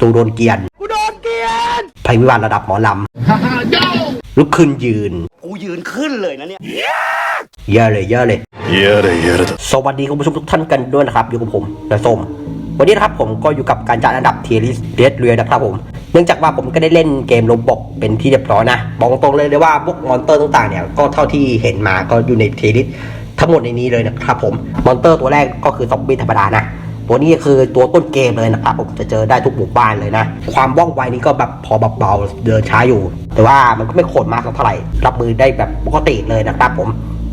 ตูโดนเกียนกูโดนเกียนภัยวิบัติระดับหมอลำลุกขึ้นยืน กูยืนขึ้นเลยนะเนี่ยเยอะเลยเยอะเลยเยอะเลยเยอะเลยสวัสดีคุณผู้ชมทุกท่านกันด้วยนะครับ อยู่กับผมนะส้มวันนี้นะครับผมก็อยู่กับการจัดอันดับเทียริสเรดเรือนะครับผม เนื่องจากว่าผมก็ได้เล่นเกมลบบกเป็นที่เรียบร้อยนะบอกตรงเลยเลยว่าพวกมอนเตอร์ต่างๆเนี่ยก็เท่าที่เห็นมาก็อยู่ในเทียริสทั้งหมดในนี้เลยนะครับผม มอนเตอร์ตัวแรกก็คือซอมบี้ธรรมดานะ ตัวนี้คือตัวต้นเกมเลยนะครับผมจะเจอได้ทุกหมู่บ้านเลยนะ ความว่องไวนี้ก็แบบพอเบาๆเดินช้าอยู่ แต่ว่ามันก็ไม่โคตรมากสักเท่าไหร่ รับมือได้แบบปกติเลยนะครับผม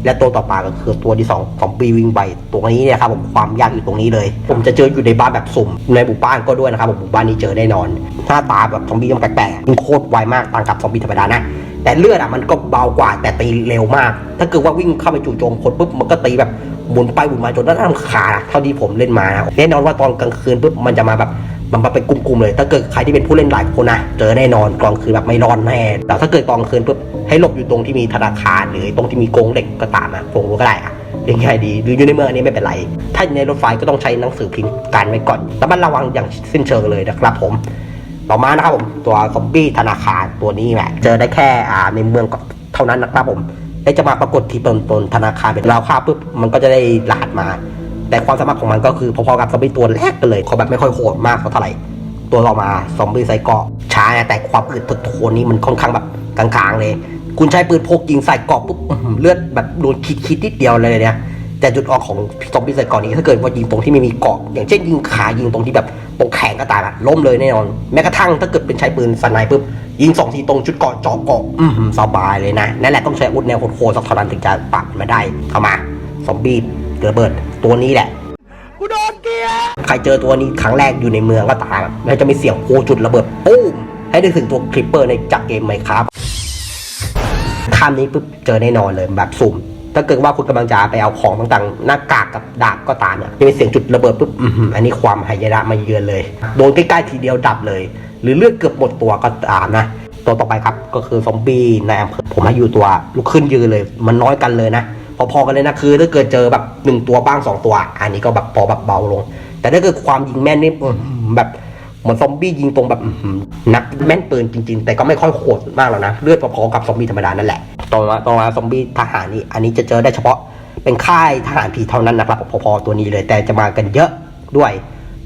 และตัวต่อมาก็คือตัวที่2ของปีวิงไบตัวนี้เนี่ยครับผมความยากอยู่ตรงนี้เลย ผมจะเจออยู่ในบ้านแบบสุ่มในหมู่บ้านก็ด้วยนะครับผมหมู่บ้านนี้เจอแน่นอนหน้าตาแบบซอมบี้มันแปลกๆมันโคตรไวมากต่างกับซอมบี้ธรรมดานะแต่เลือดอะมันก็เบากว่าแต่ตีเร็วมาก ถ้าเกิดว่าวิ่งเข้าไปจู่โจมคนปุ๊บมันก็ตีแบบ หมุนไปหมุนมาจนน่ารำคาเท่าที่ผมเล่นมาแน่นอนว่าตอนกลางคืนปุ๊บมันจะมาแบบมันมาเป็นกลุ่มๆเลย ถ้าเกิดใครที่เป็นผู้เล่นหลายคนนะเจอแน่นอนกลางคืนแบบไม่รอดแน่แต่ถ้าเกิดตอนกลางคืนปุ๊บให้หลบอยู่ตรงที่มีธนาคารหรือตรงที่มีกงเหล็กก็ตามอะตรงนู้ก็ได้อะเล่นง่ายดีหรืออยู่ในเมืองอันนี้ไม่เป็นไร ถ้าอยู่ในรถไฟก็ต้องใช้หนังสือพิมพ์กันไว้ก่อนแล้วมันระวังอย่างสิ้นเชิงเลยนะครับผมต่อมานะครับผมตัวซอมบี้ธนาคารตัวนี้แหละเจอได้แค่อ่าในเมืองเท่านั้นนะครับผม และจะมาปรากฏที่ตนตนธนาคารเป็นเราค่าปุ๊บมันก็จะได้รหัสมา แต่ความสามารถของมันก็คือพอๆกับซอมบี้ตัวแรกกันเลยเขาแบบไม่ค่อยโหดมากเท่าไหร่ตัวต่อมาซอมบี้ไซเกาะช้าแต่ความอึดทนทนนี่มันค่อนข้างแบบกลางๆเลย คุณใช้ปืนพกยิงใส่เกาะปุ๊บเลือดแบบโดนคิดๆนิดเดียวเลยเนี่ยแต่จุดออกของซอมบี้ไซเกาะนี้ถ้าเกิดว่ายิงตรงที่ไม่มีเกาะอย่างเช่นยิงขายิงตรงที่แบบตรงแขนก็ตามอะล้มเลยแน่นอนแม้กระทั่งถ้าเกิดเป็นใช้ปืนสไนป์ปุ๊บ ยิงสองทีตรงชุดเกาะเจาะเกาะอือหือสบายเลยนะ นั่นแหละต้องใช้อาวุธแนวโคตรๆสักเท่านั้นถึงจะปราบมันมาได้เข้ามาซอมบี้ระเบิดตัวนี้แหละกูโดนเกลียนใครเจอตัวนี้ครั้งแรกอยู่ในเมืองก็ตามแล้วจะมีเสียงโคจุดระเบิดปุ้มให้นึกถึงตัวคลิปเปอร์ในจากเกมไหมครับข้ามนี้ปุ๊บเจอแน่นอนเลยแบบสุ่ม ถ้าเกิดว่าคุณกำลังจะไปเอาของต่างๆ หน้ากากกับดาบก็ตามเนี่ยจะมีเสียงจุดระเบิดปุ๊บอันนี้ความหายนะมาเยือนเลย โดนใกล้ๆทีเดียวดับเลย หรือเลือดเกือบหมดตัวก็ตามนะตัวต่อไปครับก็คือซอมบี้ในอำเภอผมให้อยู่ตัวลุกขึ้นยืนเลย มันน้อยกันเลยนะพอๆกันเลยนะคือถ้าเกิดเจอแบบหนึ่งตัวบ้างสองตัว อันนี้ก็แบบพอแบบเบาลง แต่ถ้าเกิดความยิงแม่นนี่แบบ เหมือนซอมบี้ยิงตรงแบบนักแม่นปืนจริง ๆ แต่ก็ไม่ค่อยโหดมากแล้วนะ เลือดพอๆกับซอมบี้ธรรมดานั่นแหละต่อมาต่อมาซอมบี้ทหารนี่อันนี้จะเจอได้เฉพาะเป็นค่ายทหารผีเท่านั้นนะครับพอๆตัวนี้เลย แต่จะมากันเยอะด้วย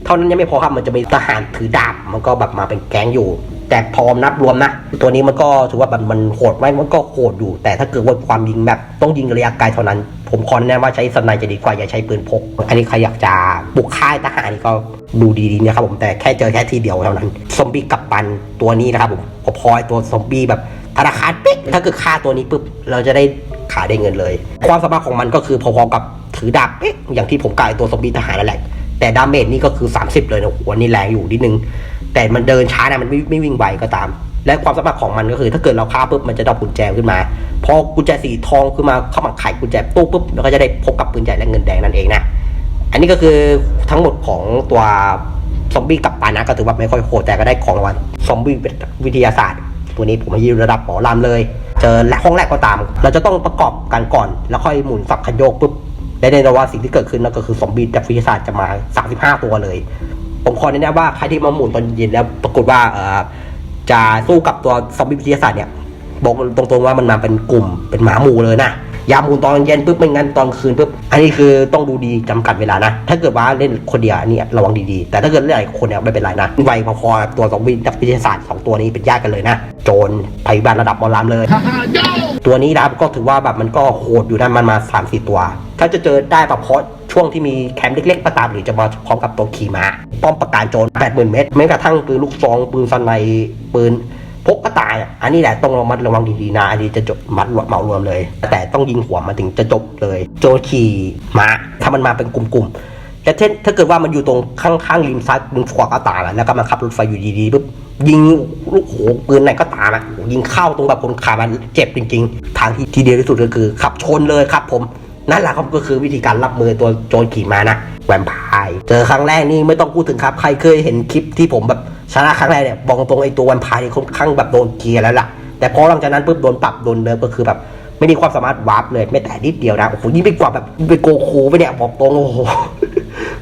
เท่านั้นยังไม่พอครับมันจะมีทหารถือดาบมันก็แบบมาเป็นแก๊งอยู่ แต่พอนับรวมนะ ตัวนี้มันก็ถือว่าแบบมันโหดไหมมันก็โหดอยู่ แต่ถ้าเกิดว่าความยิงแบบต้องยิงระยะไกลเท่านั้น ผมขอแนะว่าใช้สไนจะดีกว่าอย่าใช้ปืนพก อันนี้ใครอยากจะบุกค่ายทหารนี่ก็ดูดีๆนะครับผมแต่แค่เจอแค่ทีเดียวเท่านั้นซอมบี้กับปันตัวนี้นะครับผมพอพอไอตัวซอมบี้แบบธนาคารปิ๊กถ้าเกิดฆ่าตัวนี้ปุ๊บเราจะได้ขายได้เงินเลย ความสามารถของมันก็คือพอๆกับถือดาบปิ๊กอย่างที่ผมกล่าวตัวซอมบี้ทหารนั่นแหละแต่ดาเมจนี่ก็คือ 30 เลยนะหัวนี่แรงอยู่นิดนึง แต่มันเดินช้านะมันไม่ไม่วิ่งไวก็ตาม และความสามารถของมันก็คือ ถ้าเกิดเราฆ่าปุ๊บมันจะดรอปกุญแจขึ้นมา พอกุญแจสีทองขึ้นมาเข้ามาไขกุญแจตู้ปุ๊บเราก็จะได้พบกับปืนใหญ่และเงินแดงนั่นเองนะอันนี้ก็คือทั้งหมดของตัวซอมบี้กับปานะก็ถือว่าไม่ค่อยโหดแต่ก็ได้ของรางวัลซอมบี้วิทยาศาสตร์ ตัวนี้ผมให้ยืนระดับหมอลำเลย เจอและห้องแรกก็ตาม เราจะต้องประกอบกันก่อน แล้วค่อยหมุนฝักขยโยกปุ๊บและแน่นอนว่างสิ่งที่เกิดขึ้นนั่นก็คือซอมบี้จากวิทยาศาสตร์จะมา 35 ตัวเลย ผมขอแนะนำว่าใครที่มาหมุนตอนเย็นแล้วปรากฏว่าเออจะสู้กับตัวซอมบี้วิทยาศาสตร์เนี่ยบอกตรงๆว่ามันมาเป็นกลุ่มเป็นหมาหมู่เลยนะ ยาหมุนตอนเย็นปุ๊บไม่งั้นตอนคืนปุ๊บอันนี้คือต้องดูดีจำกัดเวลานะ ถ้าเกิดว่าเล่นคนเดียวอันนี้ระวังดีๆ แต่ถ้าเกิดเล่นหลายคนเนี่ยไม่เป็นไรนะไวพอๆตัวซอมบี้นักวิทยาศาสตร์สองตัวนี้เป็นญาติกันเลยนะ โจรภัยพิบัติระดับมอลามเลย ตัวนี้นะครับก็ถือว่าแบบมันก็โหดอยู่นะมันมาสามสี่ตัว ถ้าจะเจอได้เฉพาะช่วงที่มีแคมป์เล็กๆก็ตามหรือจะมาพร้อมกับตัวขี่ม้าป้อมประการโจรแปดหมื่นเมตรแม้กระทั่งปืนลูกซองปืนสไนปืน พกก็ตายอันนี้แหละต้องระมัดระวังดีๆนะอันนี้จะจบมัดเหมารวมเลย แต่ต้องยิงหัวมันถึงจะจบเลย โจขี่ม้าถ้ามันมาเป็นกลุ่มๆแต่เช่นถ้าเกิดว่ามันอยู่ตรงข้างๆริมซ้ายริมขวาก็ตามอะแล้วก็มาขับรถไฟอยู่ดีๆปุ๊บยิงลูกโหปืนไหนก็ตามอะยิงเข้าตรงแบบคนขามันเจ็บจริง ๆ ทางที่ทีเดียวที่สุดก็คือ ขับชนเลยครับผม นั่นแหละครับก็คือวิธีการรับมือตัวโจรขี่ม้านะแวมไพร์เจอครั้งแรกนี่ไม่ต้องพูดถึงครับ ใครเคยเห็นคลิปที่ผมแบบชนะครั้งแรกเนี่ยบอกตรงไอ้ตัวแวมไพร์นี่ค่อนข้างแบบโดนเกียร์แล้วล่ะ แต่พอหลังจากนั้นปุ๊บโดนปรับโดนเนิร์ฟก็คือแบบไม่มีความสามารถวาร์ปเลยไม่แต่นิดเดียวนะโอ้โหยิ่งไปกว่าแบบไปโกคูไปเนี่ยบอกตรงโอ้โห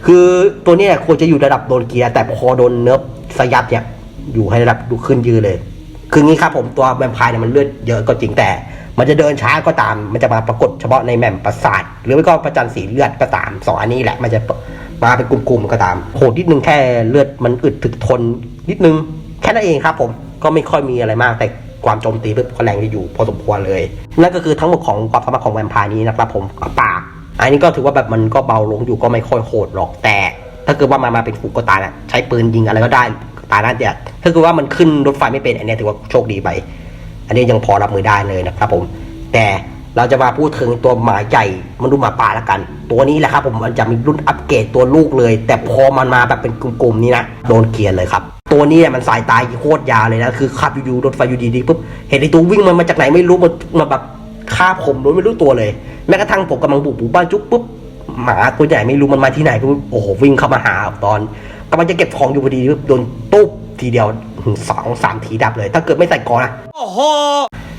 คือตัวเนี้ยควรจะอยู่ระดับโดนเกียร์แต่พอโดนเนิร์ฟสยับเนี่ยอยู่ให้ระดับดูขึ้นยืนเลย คืองี้ครับผมตัวแวมไพร์เนี่ยมันเลือดเยอะก็จริงแต่ มันจะเดินช้าก็ตาม มันจะมาปรากฏเฉพาะในแหม่มประสาท หรือไม่ก็ประจันสีเลือดก็ตามสองอันนี้แหละมันจะมาเป็นกลุ่มๆก็ตามโหดนิดนึงแค่เลือดมันอึดถึกทนนิดนึงแค่นั้นเองครับผมก็ไม่ค่อยมีอะไรมากแต่ความโจมตีเพื่อแรงจะอยู่พอสมควรเลย นั่นก็คือทั้งหมดของความสามารถของแวมไพร์นี้นะครับผมปาก อันนี้ก็ถือว่าแบบมันก็เบาลงอยู่ก็ไม่ค่อยโหดหรอกแต่ ถ้าเกิดว่ามามาเป็นฝูงก็ตายนะใช้ปืนยิงอะไรก็ได้ตายน่าจะถ้าเกิดว่ามันขึ้นรถไฟไม่เป็นอันเนี้ยถือว่าโชคดีไป อันนี้ยังพอรับมือได้เลยนะครับผมแต่เราจะมาพูดถึงตัวหมาใหญ่มนุษย์หมาป่าและกัน ตัวนี้แหละครับผมมันจะมีรุ่นอัปเกรดตัวลูกเลย แต่พอมันมาแบบเป็นกลุ่มๆนี้นะโดนเกลียนเลยครับ ตัวนี้เนี่ยมันสายตายโคตรยาวเลยนะคือขับอยู่ๆรถไฟอยู่ดีๆปุ๊บเห็นไอ้ตัววิ่งมันมาจากไหนไม่รู้มันมาแบบฆ่าผมโดยไม่รู้ตัวเลย แม้กระทั่งผมกำลังบุกปูบ้านจุ๊บปุ๊บหมาตัวใหญ่ไม่รู้มันมาที่ไหนปุ๊บโอ้โหวิ่งเข้ามาหาตอนกำลังจะเก็บของอยู่พอดีปุ๊บโดนตุ๊บ ทีเดียวสองสามทีดับเลย ถ้าเกิดไม่ใส่กอนะโอ้โห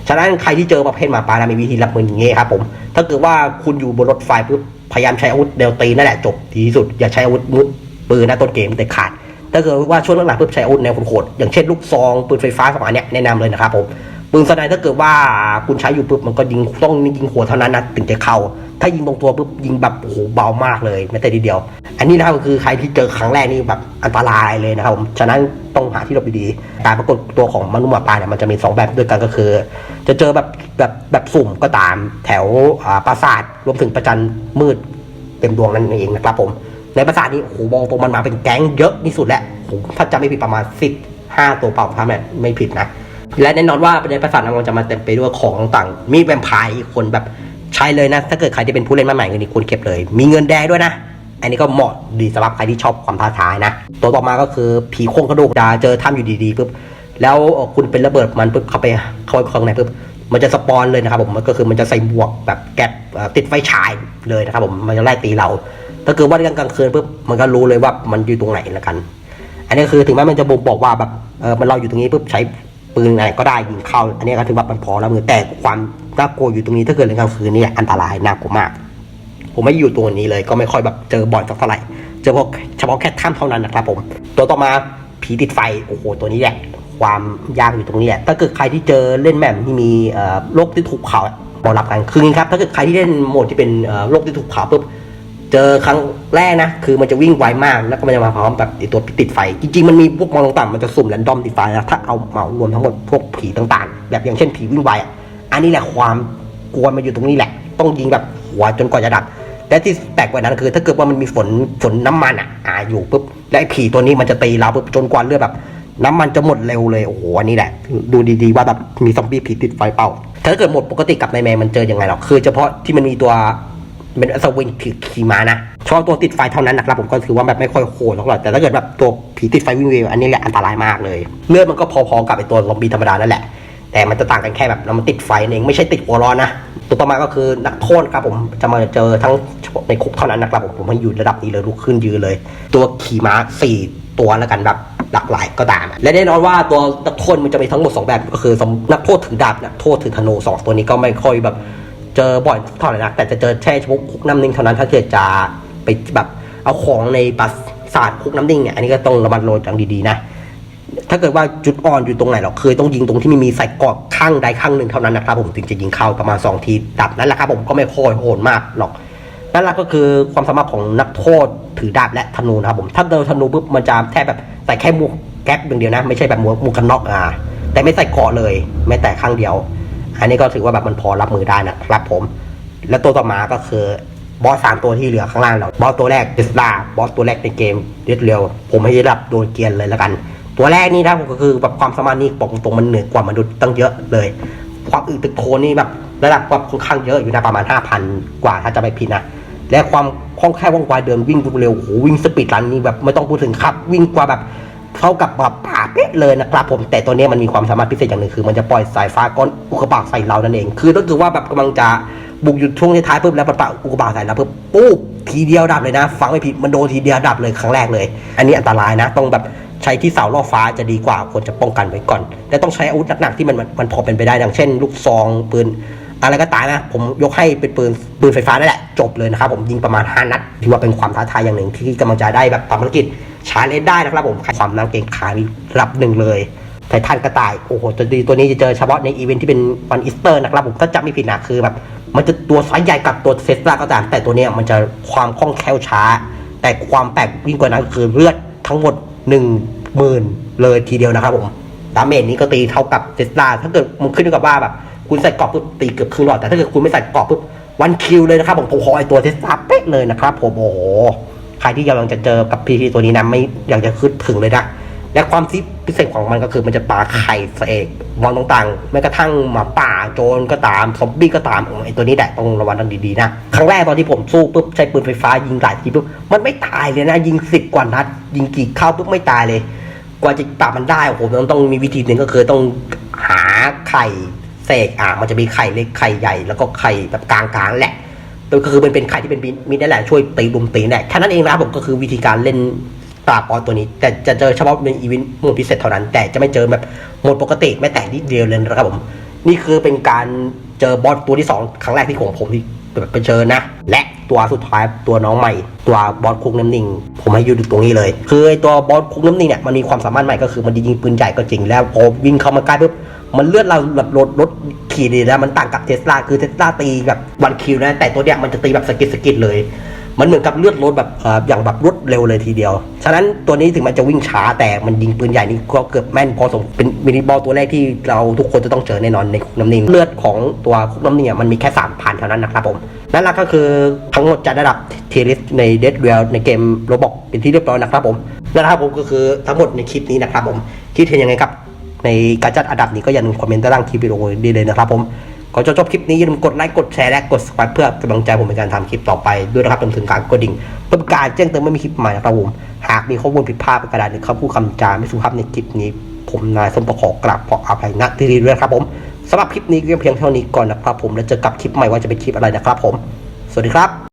ฉะนั้นใครที่เจอประเภทหมาป่านะมีวิธีรับมืออย่างงี้ครับผมถ้าเกิดว่าคุณอยู่บนรถไฟปุ๊บพยายามใช้อาวุธเดลตีนั่นแหละจบดีที่สุดอย่าใช้อาวุธมือปืนนะต้นเกมแต่ขาดถ้าเกิดว่าช่วงหลังๆปุ๊บใช้อาวุธแนวโหดๆอย่างเช่นลูกซองปืนไฟฟ้าสมัยเนี้ยแนะนำเลยนะครับผม ปืนสไนด์ถ้าเกิดว่าคุณใช้อยู่ปุ๊บมันก็ยิงต้องยิงหัวเท่านั้นนะถึงจะเข้า ถ้ายิงตรงตัวปุ๊บยิงแบบโอ้โหเบามากเลยแม้แต่ทีเดียว อันนี้นะครับก็คือใครที่เจอครั้งแรกนี่แบบอันตรายเลยนะครับผมฉะนั้นต้องหาที่หลบดีๆการปรากฏตัวของมนุษย์หมาป่าเนี่ยมันจะมีสองแบบด้วยกันก็คือ จะเจอแบบแบบแบบสุ่มก็ตามแถวปราสาทรวมถึงประจันมืดเต็มดวงนั่นเองนะครับผมในปราสาทนี้โอ้โหมองตรงมันมาเป็นแก๊งเยอะที่สุดแล้วโอ้โหถ้าจำไม่ผิดประมาณสิบห้าตัวเปล่าถ้าไม่ไม่ผิดนะ และแน่นอนว่าในปราสาทนั้นมันจะมาเต็มไปด้วยของต่างมีแวมไพร์อีกคนแบบใช้เลยนะ ถ้าเกิดใครที่เป็นผู้เล่นมาใหม่ก็นี่ควรเก็บเลย มีเงินแดงด้วยนะ อันนี้ก็เหมาะดีสำหรับใครที่ชอบความท้าทายนะ ตัวต่อมาก็คือผีโครงกระดูกดาเจอถ้ำอยู่ดีๆปุ๊บแล้วคุณเป็นระเบิดมันปุ๊บเข้าไปเข้าไปข้างในปุ๊บมันจะสปอนเลยนะครับผมมันก็คือมันจะใส่หมวกแบบแก๊ปติดไฟฉายเลยนะครับผมมันจะไล่ตีเราถ้าเกิดว่ากลางคืนปุ๊บมันก็รู้เลยว่ามันอยู่ตรงไหนล้วกัน อันนี้คือถึงแม้มันจะบ่งบอกว่าแบบเออมันเราอยู่ตรงนี้ปุ๊บใช้ ปืนอะไรก็ได้ยิงเข้า อันนี้ก็ถือว่ามันพอแล้วมือแต่ความน่ากลัวอยู่ตรงนี้ถ้าเกิดในกลางคืนนี่อันตรายน่ากลัวมาก ผมไม่อยู่ตัวนี้เลย ก็ไม่ค่อยแบบเจอบ่อยสักเท่าไหร่เจอพวกเฉพาะแค่ถ้ำเท่านั้นนะครับผม ตัวต่อมาผีติดไฟโอ้โหตัวนี้แหละความยากอยู่ตรงนี้แหละถ้าเกิดใครที่เจอเล่นแมปที่มีโรคที่ถูกเผาบอกรับกันคืองนี้ครับถ้าเกิดใครที่เล่นโหมดที่เป็นโรคที่ถูกเผาปุ๊บ เจอครั้งแรกนะ คือมันจะวิ่งไวมาก แล้วก็มันจะมาพร้อมแบบไอตัวติดไฟ จริงๆ มันมีพวกมองต่างๆมันจะสุ่มแรนดอมติดไฟนะถ้าเอาเหมารวมทั้งหมดพวกผีต่างๆ แบบอย่างเช่นผีวิ่งไวอะอันนี้แหละความกลัวมันอยู่ตรงนี้แหละ ต้องยิงแบบหัวจนกว่าจะดับและที่แปลกกว่านั้นคือ ถ้าเกิดว่ามันมีฝนฝนน้ำมันอะอ่าอยู่ปุ๊บและไอ้ผีตัวนี้มันจะตีเราปุ๊บจนกว่าเลือดแบบ น้ำมันจะหมดเร็วเลยโอ้โหอันนี้แหละ ดูดีๆว่าแบบมีซอมบี้ผีติดไฟเปล่าถ้าเกิดหมดปกติกับในแมนมันเจอยังไงหรอคือเฉพาะที่มันมีตัว เป็นอัศวินผีขี่ม้านะเฉพาะตัวติดไฟเท่านั้นนะครับผมก็ถือว่าแบบไม่ค่อยโหดเท่าไหร่แต่ถ้าเกิดแบบตัวผีติดไฟวิ่งเววอันนี้แหละอันตรายมากเลยเลือดมันก็พอๆกับไอตัวซอมบี้ธรรมดานั่นแหละแต่มันจะต่างกันแค่แบบมันติดไฟเองไม่ใช่ติดหัวร้อนนะตัวต่อมาก็คือนักโทษครับผมจะมาเจอทั้งในคุกเท่านั้นนะครับผมผมให้อยู่ระดับนี้เลยลุกขึ้นยืนเลย ตัวขี่ม้าสี่ตัวแล้วกันแบบหลากหลายก็ตาม และแน่นอนว่าตัวนักโทษมันจะมีทั้งหมดสองแบบก็คือนักโทษถือดาบนักโทษถือธนูสองตัวนี้ก็ไม่ค่อยแบบ เจอบ่อยเท่าไหร่นะแต่จะเจอแค่เฉพาะคุกน้ำนิ่งเท่านั้นถ้าเกิดจะไปแบบเอาของในปราสาทคุกน้ำนิ่งเนี่ยอันนี้ก็ต้องระมัดระวังอย่างดีๆนะถ้าเกิดว่าจุดอ่อนอยู่ตรงไหนหรอกคือต้องยิงตรงที่ไม่มีใส่กรอบข้างใดข้างหนึ่งเท่านั้นนะครับผมถึงจะยิงเข้าประมาณ 2 ทีดับนั่นแหละครับผมก็ไม่ค่อยโหดมากหรอกนั่นแหละก็คือความสามารถของนักโทษถือดาบและธนูนะครับผมถ้าเดินธนูปุ๊บมันจะแค่แบบใส่แค่หมวกแก๊ปอย่างเดียวนะ ไม่ใช่แบบหมวกหมวกกันน็อกอ่าแต่ไม่ใส่เกราะเลยแม้แต่ข้างเดียว อันนี้ก็ถือว่าแบบมันพอรับมือได้นะครับผม และตัวต่อมาก็คือบอสสามตัวที่เหลือข้างล่างเราบอสตัวแรกเดสลาบอสตัวแรกในเกมเดสเรียวผมให้รับโดนเกียนเลยแล้วกัน ตัวแรกนี่นะก็คือแบบความสามารถนี่บอกตรงมันเหนือกว่ามนุษย์ตั้งเยอะเลย ความอึดตึกโทนนี่แบบระดับแบบค่อนข้างเยอะอยู่นะประมาณ 5,000 กว่าถ้าจะไม่ผิดนะและความคล่องแคล่วว่องไวเดินวิ่งเร็วโอ้โหวิ่งสปีดรันนี่แบบไม่ต้องพูดถึงครับวิ่งกว่าแบบ เท่ากับแบบป่าเป๊ะเลยนะครับผมแต่ตัวนี้มันมีความสามารถพิเศษอย่างหนึ่งคือ มันจะปล่อยสายฟ้าก้อนอุกกาบาตใส่เรานั่นเอง คือถ้าเกิดว่าแบบกำลังจะบุกหยุดช่วงท้ายๆปุ๊บแล้วปะปะอุกกาบาตใส่เราปุ๊บปุ๊บทีเดียวดับเลยนะ ฟังไม่ผิดมันโดนทีเดียวดับเลยครั้งแรกเลย อันนี้อันตรายนะต้องแบบใช้ที่เสาล่อฟ้าจะดีกว่าควรจะป้องกันไว้ก่อน และต้องใช้อาวุธหนักๆที่มันมันพอเป็นไปได้อย่างเช่น ลูกซองปืนอะไรก็ตายนะผมยกให้เป็นปืนปืนไฟฟ้านั่นแหละจบเลยนะครับผมยิงประมาณ 5 นัดถือว่าเป็นความท้าทายอย่างหนึ่งที่กำลังจะได้แบบทำภารกิจ ชาเลนได้นะครับผมความน่าเกรงขามีระดับหนึ่งเลยไททันกระต่ายโอ้โหตัวดีตัวนี้จะเจอเฉพาะในอีเวนท์ที่เป็นวันอีสเตอร์นะครับผมถ้าจำไม่ผิดนะคือแบบมันจะตัวไซส์ใหญ่กับตัวเซสลาก็ตามแต่ตัวนี้มันจะความคล่องแคล่วช้า แต่ความแปลกยิ่งกว่านั้นคือเลือดทั้งหมดหนึ่งหมื่นเลยทีเดียวนะครับผมดาเมจนี้ก็ตีเท่ากับเทสลาถ้าเกิดมันขึ้นกับว่าแบบคุณใส่กรอบปุ๊บตีเกือบครึ่งหลอดแต่ถ้าเกิดคุณไม่ใส่กรอบปุ๊บวันคิวเลยนะครับผมผมขอไอตัวเทสลาเป๊ะเลยนะครับผมโอ้โห ใครที่กำลังจะเจอกับพีทีตัวนี้นะไม่อยากจะขึ้นถึงเลยนะและความที่พิเศษของมันก็คือมันจะปาไข่ใส่เอกมองต่างๆแม้กระทั่งหมาป่าโจรก็ตามซอมบี้ก็ตามโอ้ไอตัวนี้แหละต้องระวังกันดีๆนะครั้งแรกตอนที่ผมสู้ปุ๊บใช้ปืนไฟฟ้ายิงหลายทีปุ๊บมันไม่ตายเลยนะ ยิงสิบกว่านัด ยิงกี่เข้าปุ๊บไม่ตายเลย กว่าจะปราบมันได้โอ้โหมันต้องมีวิธีหนึ่งก็คือต้องหาไข่เสกอะมันจะมีไข่เล็กไข่ใหญ่แล้วก็ไข่แบบกลางๆแหละ ก็คือมันเป็นไข่ที่เป็นมิดนั่นแหละช่วยตีลุมตีแหละแค่นั้นเองนะครับผมก็คือวิธีการเล่นปราบอตัวนี้ แต่จะเจอเฉพาะในอีเวนต์โหมดพิเศษเท่านั้น แต่จะไม่เจอแบบโหมดปกติแม้แต่นิดเดียวเลยนะครับผม นี่คือเป็นการเจอบอสตัวที่สองครั้งแรกที่ของผมที่แบบไปเจอนะ และตัวสุดท้ายตัวน้องใหม่ ตัวบอสคุกน้ำนิ่ง ผมให้อยู่ตรงนี้เลย คือตัวบอสคุกน้ำนิ่งเนี่ยมันมีความสามารถใหม่ก็คือมันยิงปืนใหญ่ก็จริงแล้วพอวิ่งเข้ามาใกล้ปุ๊บ มันเลือดเราแบบลดลดขีดเลยนะมันต่างกับเทสลาคือเทสลาตีแบบวันคิวนะแต่ตัวเนี้ยมันจะตีแบบสกิดสกิดเลย มันเหมือนกับเลือดลดแบบอย่างแบบรวดเร็วเลยทีเดียว ฉะนั้นตัวนี้ถึงมันจะวิ่งช้าแต่มันยิงปืนใหญ่นี่ก็เกือบแม่นพอสมเป็นมินิบอลตัวแรกที่เราทุกคนจะต้องเจอแน่นอนในคุกน้ำนิ่งเลือดของตัวคุกน้ำนิ่งมันมีแค่สามพันเท่านั้นนะครับผมนั่นแหละก็คือทั้งหมดจัดระดับเทริสในเดดเวลในเกมโรบอกเป็นที่เรียบร้อยนะครับผมนั่นละครับผมก็คือทั้งหมดในคลิปนี้นะครับผมคิดเห็นยังไงครับ ในการจัดอันดับนี้ก็อย่าลืมคอมเมนต์ใต้ล่างคลิปวิดีโอนี้เลยนะครับผมก่อนจะจบคลิปนี้อย่าลืมกดไลค์กดแชร์และกด subscribe เพื่อกำลังใจผมในการทำคลิปต่อไปด้วยนะครับรวมถึงการกดดิ่งเพื่อเป็นการแจ้งเตือนไม่มีคลิปใหม่นะครับผมหากมีข้อมูลผิดพลาดประการใดหรือคำพูดคำจาไม่สุภาพในคลิปนี้ ผมนายสมประขอกราบขออภัยณที่นี้ด้วยครับผมสำหรับคลิปนี้ก็เพียงเท่านี้ก่อนนะครับผมแล้วเจอกับคลิปใหม่ว่าจะเป็นคลิปอะไรนะครับผม สวัสดีครับ